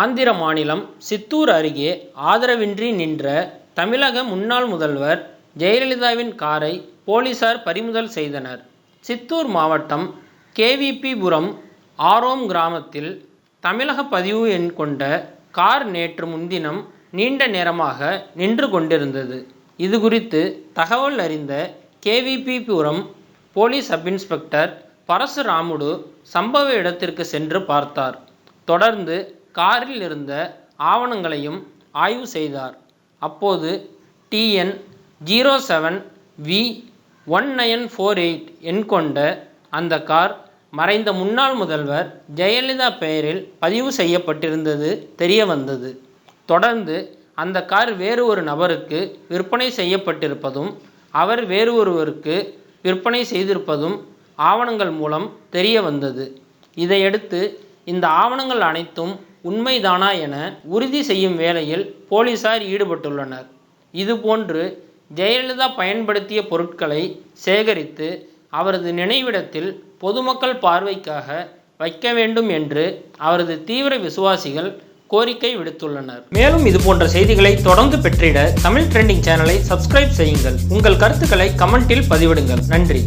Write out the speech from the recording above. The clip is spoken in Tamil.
ஆந்திர மாநிலம் சித்தூர் அருகே ஆதரவின்றி நின்ற தமிழக முன்னாள் முதல்வர் ஜெயலலிதாவின் காரை போலீசார் பறிமுதல் செய்தனர். சித்தூர் மாவட்டம் கேவிபிபுரம் ஆரோம் கிராமத்தில் தமிழக பதிவு எண் கொண்ட கார் நேற்று முன்தினம் நீண்ட நேரமாக நின்று கொண்டிருந்தது. இது குறித்து தகவல் அறிந்த கேவிபிபுரம் போலீஸ் சப்-இன்ஸ்பெக்டர் பரசுராமுடு சம்பவ இடத்திற்கு சென்று பார்த்தார். தொடர்ந்து காரில் இருந்த ஆவணங்களையும் ஆய்வு செய்தார். அப்போது TN zero seven V one nine four eight எண் கொண்ட அந்த கார் மறைந்த முன்னாள் முதல்வர் ஜெயலலிதா பெயரில் பதிவு செய்யப்பட்டிருந்தது தெரியவந்தது. தொடர்ந்து அந்த கார் வேறு ஒரு நபருக்கு விற்பனை செய்யப்பட்டிருப்பதும் அவர் வேறு ஒருவருக்கு விற்பனை செய்திருப்பதும் ஆவணங்கள் மூலம் தெரியவந்தது. இதையடுத்து இந்த ஆவணங்கள் அனைத்தும் உண்மைதானா என உறுதி செய்யும் வேலையில் போலீசார் ஈடுபட்டுள்ளனர். இதுபோன்று ஜெயலலிதா பயன்படுத்திய பொருட்களை சேகரித்து அவரது நினைவிடத்தில் பொதுமக்கள் பார்வைக்காக வைக்க வேண்டும் என்று அவரது தீவிர விசுவாசிகள் கோரிக்கை விடுத்துள்ளனர். மேலும் இதுபோன்ற செய்திகளை தொடர்ந்து பெற்றிட தமிழ் ட்ரெண்டிங் சேனலை சப்ஸ்கிரைப் செய்யுங்கள். உங்கள் கருத்துக்களை கமெண்டில் பதிவிடுங்கள். நன்றி.